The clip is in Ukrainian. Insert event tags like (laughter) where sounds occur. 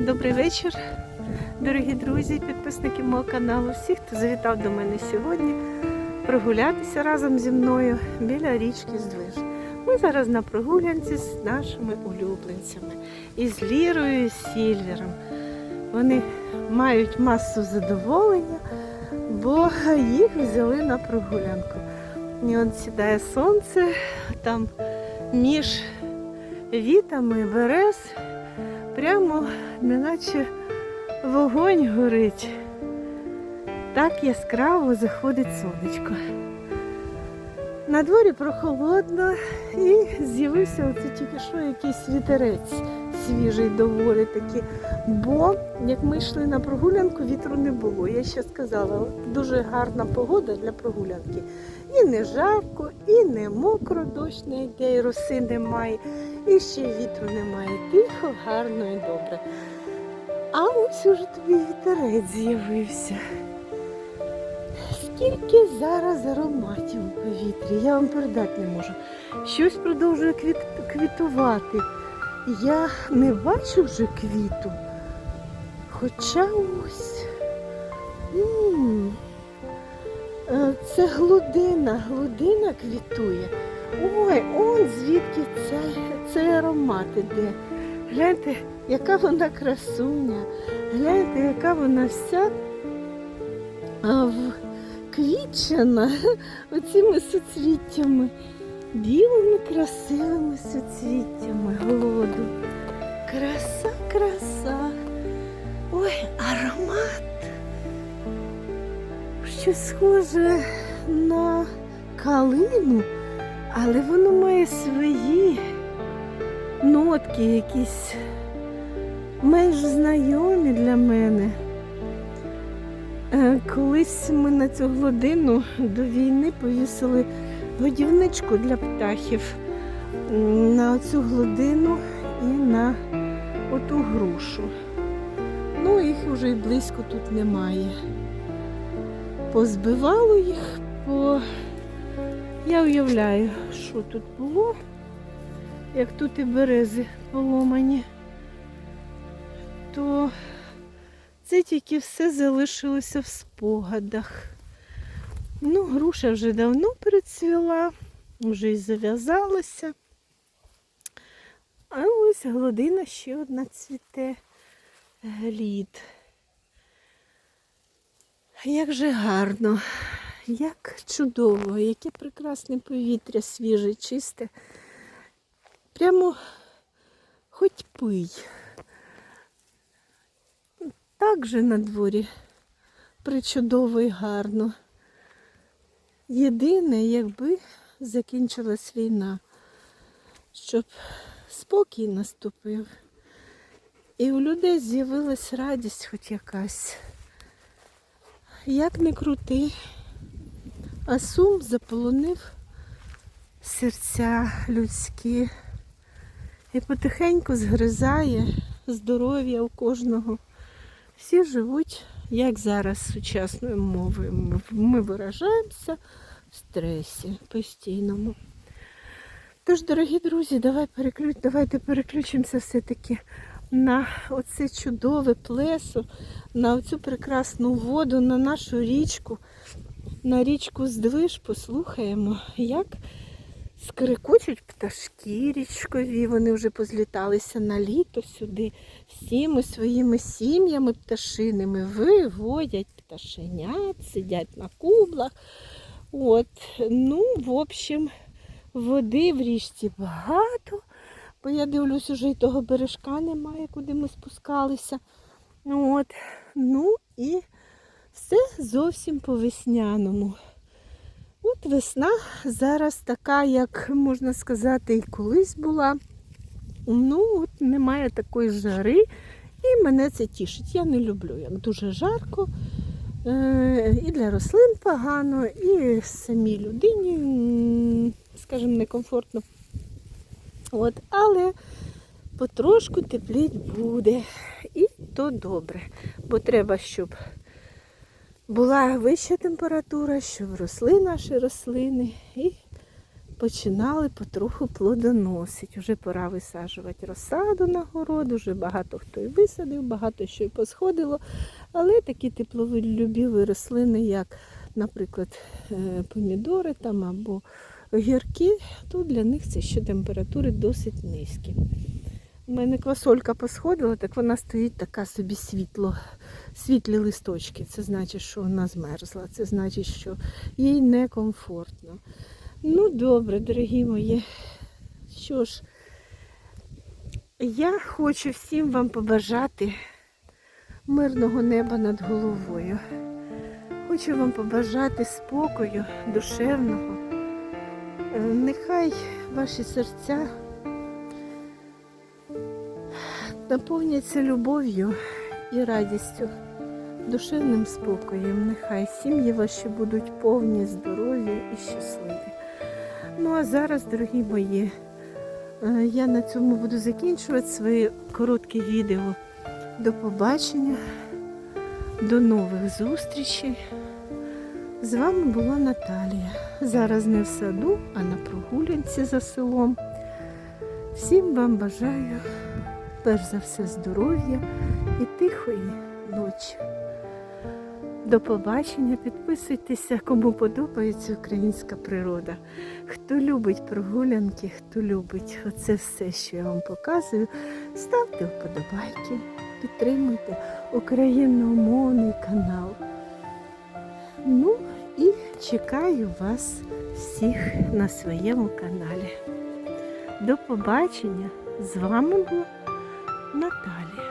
Добрий вечір, дорогі друзі, підписники мого каналу. Всі, хто завітав до мене сьогодні, прогулятися разом зі мною біля річки Здвиж. Ми зараз на прогулянці з нашими улюбленцями із Лірою і Сільвером. Вони мають масу задоволення, бо їх взяли на прогулянку. І от сідає сонце, там між вітами берез прямо неначе вогонь горить. Так яскраво заходить сонечко. На дворі прохолодно і з'явився оце тільки що якийсь вітерець свіжий доволі таки. Бо як ми йшли на прогулянку, вітру не було. Я ще сказала, дуже гарна погода для прогулянки. І не жарко, і не мокро, дощ не йде, і роси немає, і ще вітру немає. Тихо, гарно і добре. А ось уже тобі вітерець з'явився. Скільки зараз ароматів у повітрі, я вам передати не можу. Щось продовжує квіт... квітувати. Я не бачу вже квіту. Хоча ось. м е, Це глудина, глудина квітує. Ой, он звідки цей, цей аромат іде. Гляньте, яка вона красуня. Гляньте, яка вона вся вквітчена (laughs) оціми суцвіттями, білими красивими суцвіттями голоду. Щось схоже на калину, але воно має свої нотки якісь менш знайомі для мене. Е, Колись ми на цю гладину до війни повісили годівничку для птахів на оцю гладину і на оту грушу. Ну, їх вже й близько тут немає. Позбивало їх, бо я уявляю, що тут було, як тут і берези поломані, то це тільки все залишилося в спогадах. Ну, груша вже давно перецвіла, вже й зав'язалася. А ось гладина ще одна цвіте глід. Як же гарно, як чудово, яке прекрасне повітря свіже, чисте. Прямо хоч пий. Так же на дворі причудово і гарно. Єдине, якби закінчилась війна, щоб спокій наступив. І у людей з'явилась радість хоч якась. Як не крути, а сум заполонив серця людські і потихеньку згризає здоров'я у кожного. Всі живуть, як зараз сучасною мовою. Ми- виражаємося в стресі постійному. Тож, дорогі друзі, давай переключ... давайте переключимося все-таки на оце чудове плесо, на оцю прекрасну воду, на нашу річку, на річку Здвиж, послухаємо, як скрикочуть пташки річкові, вони вже позліталися на літо сюди, всіми своїми сім'ями пташиними виводять пташенят, сидять на кублах. От, ну, в общем, води в річці багато. Бо я дивлюсь, уже і того бережка немає, куди ми спускалися. Ну, От. Ну і все зовсім по-весняному. От весна зараз така, як можна сказати, і колись була. Ну, от немає такої жари, і мене це тішить. Я не люблю, як дуже жарко. Е, І для рослин погано, і самій людині, скажімо, некомфортно. От, але потрошку тепліть буде. І то добре. Бо треба, щоб була вища температура, щоб росли наші рослини і починали потроху плодоносити. Уже пора висаджувати розсаду на город, уже багато хто і висадив, багато що і посходило. Але такі теплолюбіві рослини, як, наприклад, е, помідори там або огірки, то для них це ще температури досить низькі. У мене квасолька посходила, так вона стоїть така собі світло, світлі листочки. Це значить, що вона змерзла. Це значить, що їй некомфортно. Ну, добре, дорогі мої. Що ж, я хочу всім вам побажати мирного неба над головою. Хочу вам побажати спокою, душевного. Нехай ваші серця наповняться любов'ю і радістю, душевним спокоєм. Нехай сім'ї ваші будуть повні, здорові і щасливі. Ну а зараз, дорогі мої, е, я на цьому буду закінчувати своє коротке відео. До побачення, до нових зустрічей. З вами була Наталія. Зараз не в саду, а на прогулянці за селом. Всім вам бажаю перш за все здоров'я і тихої ночі. До побачення, підписуйтеся, кому подобається українська природа. Хто любить прогулянки, хто любить оце все, що я вам показую, ставте вподобайки, підтримуйте україномовний канал. Ну і чекаю вас всіх на своєму каналі. До побачення! З вами була Наталія.